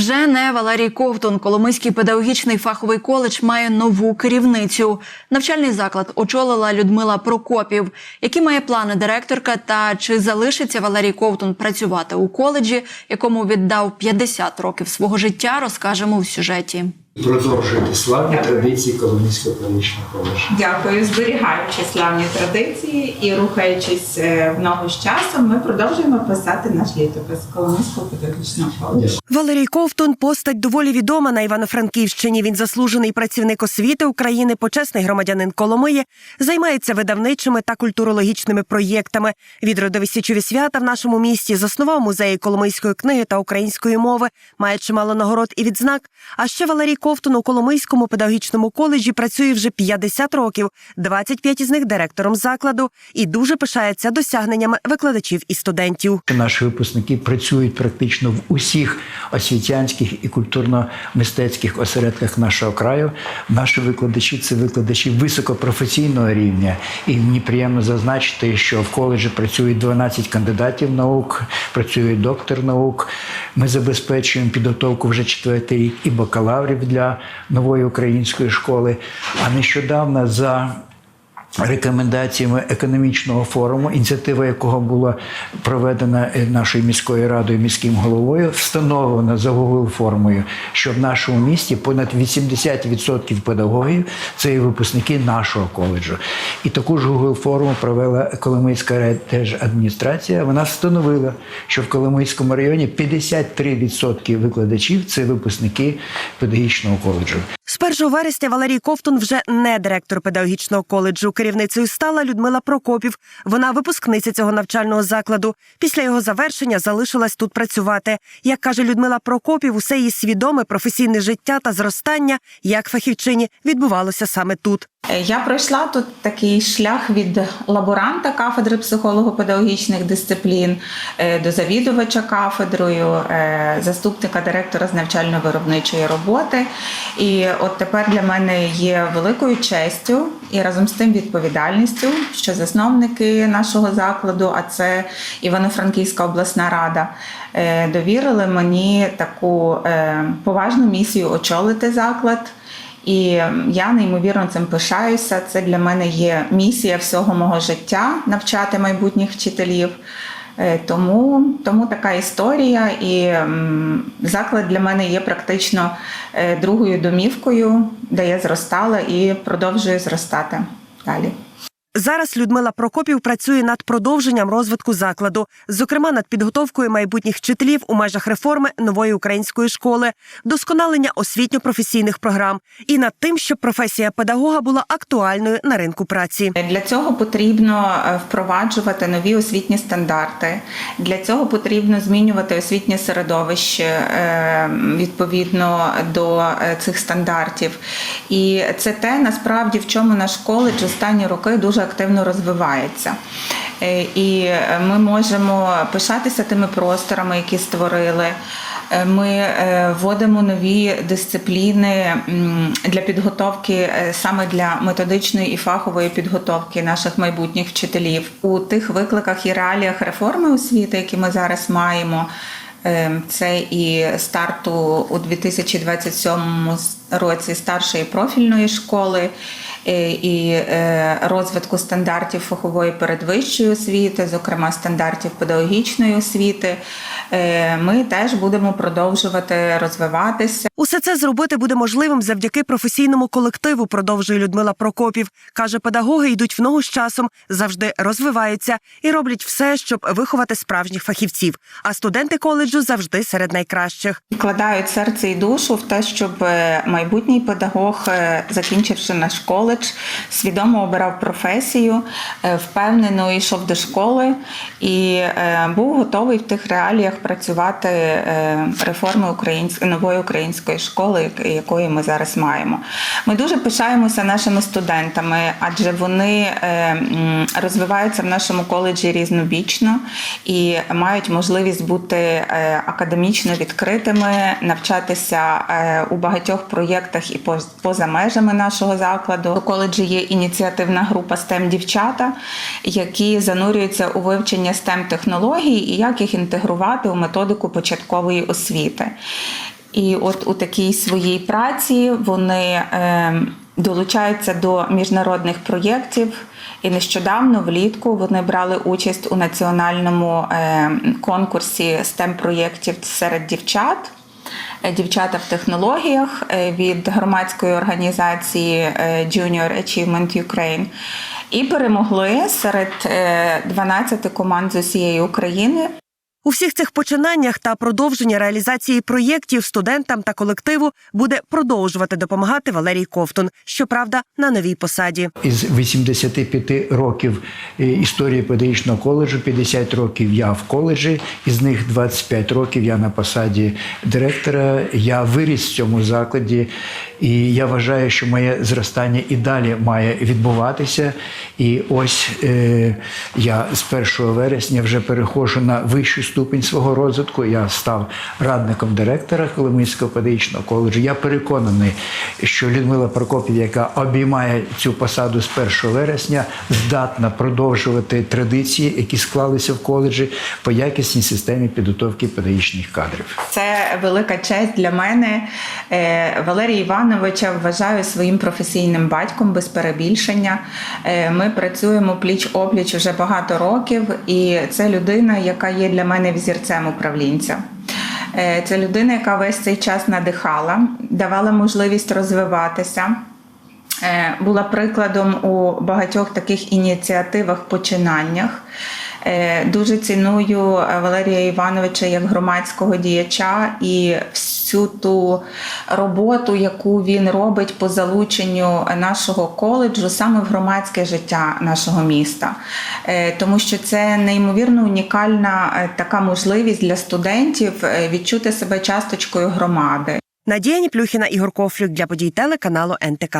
Вже не Валерій Ковтун, Коломийський педагогічний фаховий коледж має нову керівницю. Навчальний заклад очолила Людмила Прокопів. Які має плани директорка та чи залишиться Валерій Ковтун працювати у коледжі, якому віддав 50 років свого життя, розкажемо в сюжеті. Продовжуєте славні традиції Коломийського педагогічного коледжу. Дякую, зберігаючи славні традиції і рухаючись е, в ногу з часом, ми продовжуємо писати наш літопис Коломийського педагогічного коледжу. Валерій Ковтун постать доволі відома на Івано-Франківщині. Він заслужений працівник освіти України, почесний громадянин Коломиї, займається видавничими та культурологічними проєктами. Від родовисічові свята в нашому місті заснував музеї коломийської книги та української мови, має чимало нагород і відзнак. А ще Валерій Ковтун у Коломийському педагогічному коледжі працює вже 50 років, 25 із них директором закладу, і дуже пишається досягненнями викладачів і студентів. Наші випускники працюють практично в усіх освітянських і культурно-мистецьких осередках нашого краю. Наші викладачі це викладачі високопрофесійного рівня. І мені приємно зазначити, що в коледжі працюють 12 кандидатів наук, працює доктор наук. Ми забезпечуємо підготовку вже четвертий рік і бакалаврів для нової української школи. А нещодавно за рекомендаціями економічного форуму, ініціатива якого була проведена е, нашою міською радою, міським головою, встановлено за Google формою, що в нашому місті понад 80% педагогів це є випускники нашого коледжу. І таку ж Google форму провела Коломийська адміністрація. Вона встановила, що в Коломийському районі 53% викладачів це випускники педагогічного коледжу. З 1 вересня Валерій Ковтун вже не директор педагогічного коледжу. Керівницею стала Людмила Прокопів. Вона випускниця цього навчального закладу. Після його завершення залишилась тут працювати. Як каже Людмила Прокопів, усе її свідоме професійне життя та зростання як фахівчині відбувалося саме тут. Е, Я пройшла тут такий шлях від лаборанта кафедри психолого-педагогічних дисциплін е, до завідувача кафедрою, е, заступника директора з навчально-виробничої роботи. І от тепер для мене є великою честю і разом з тим відповідальністю, що засновники нашого закладу, а це Івано-Франківська обласна рада, довірили мені таку поважну місію очолити заклад. І я неймовірно цим пишаюся. Це для мене є місія всього мого життя навчати майбутніх вчителів. Е, Тому, тому така історія, і заклад для мене є практично е, другою домівкою, де я зростала і продовжую зростати далі. Зараз Людмила Прокопів працює над продовженням розвитку закладу, зокрема над підготовкою майбутніх вчителів у межах реформи нової української школи, вдосконалення освітньо-професійних програм і над тим, щоб професія педагога була актуальною на ринку праці. Для цього потрібно е, впроваджувати нові освітні стандарти. Для цього потрібно змінювати освітнє середовище е, відповідно до е, цих стандартів. І це те насправді в чому наш коледж останні роки дуже активно розвивається. Е, І ми можемо пишатися тими просторами, які створили. Е, Ми е, вводимо нові дисципліни для підготовки саме для методичної і фахової підготовки наших майбутніх вчителів у тих викликах і реаліях реформи освіти, які ми зараз маємо. Це і старту у 2027 році старшої профільної школи, і е, розвитку стандартів фахової передвищої освіти, зокрема стандартів педагогічної освіти. Е, Ми теж будемо продовжувати розвиватися. Це зробити буде можливим завдяки професійному колективу, продовжує Людмила Прокопів. Каже, педагоги йдуть в ногу з часом, завжди розвиваються і роблять все, щоб виховати справжніх фахівців. А студенти коледжу завжди серед найкращих. Вкладають серце і душу в те, щоб е, майбутній педагог, е, закінчивши наш коледж, свідомо обирав професію, е, впевнено йшов до школи і був готовий в тих реаліях працювати реформи української нової української школи, як- якої ми зараз маємо. Ми дуже пишаємося нашими студентами, адже вони е, розвиваються в нашому коледжі різнобічно і мають можливість бути е, академічно відкритими, навчатися е, у багатьох проєктах і поза межами нашого закладу. У коледжі є ініціативна група STEM дівчата, які занурюються у вивчення STEM технологій і як їх інтегрувати у методику початкової освіти. І от у такій своїй праці вони е, долучаються до міжнародних проєктів. І нещодавно влітку вони брали участь у національному е, конкурсі STEM проєктів серед дівчат. Е, Дівчата в технологіях е, від громадської організації е, Junior Achievement Ukraine і перемогли серед е, 12 команд з усієї України. У всіх цих починаннях та продовження реалізації проєктів студентам та колективу буде продовжувати допомагати Валерій Ковтун, щоправда, на новій посаді. Із 85 років е, історії педагогічного коледжу, 50 років я в коледжі, із них 25 років я на посаді директора. Я виріс в цьому закладі, і я вважаю, що моє зростання і далі має відбуватися. І ось е, я з 1 вересня вже переходжу на вищу ступінь свого розвитку. Я став радником директора Коломийського педагогічного коледжу. Я переконаний, що Людмила Прокопів, яка обіймає цю посаду з 1 вересня, здатна продовжувати традиції, які склалися в коледжі по якісній системі підготовки педагогічних кадрів. Це велика честь для мене. Е, Валерія Івановича вважаю своїм професійним батьком без перебільшення. Е, Ми працюємо пліч опліч вже багато років, і це людина, яка є для мене взірцем управлінця. Е, Це людина, яка весь цей час надихала, давала можливість розвиватися. Е, була прикладом у багатьох таких ініціативах, починаннях. Е, Дуже ціную е, Валерія Івановича як громадського діяча і всю ту роботу, яку він робить по залученню нашого коледжу саме в громадське життя нашого міста, тому що це неймовірно унікальна така можливість для студентів відчути себе часточкою громади. Надія Ніплюхіна Ігор Кофлюк для подій телеканалу НТК.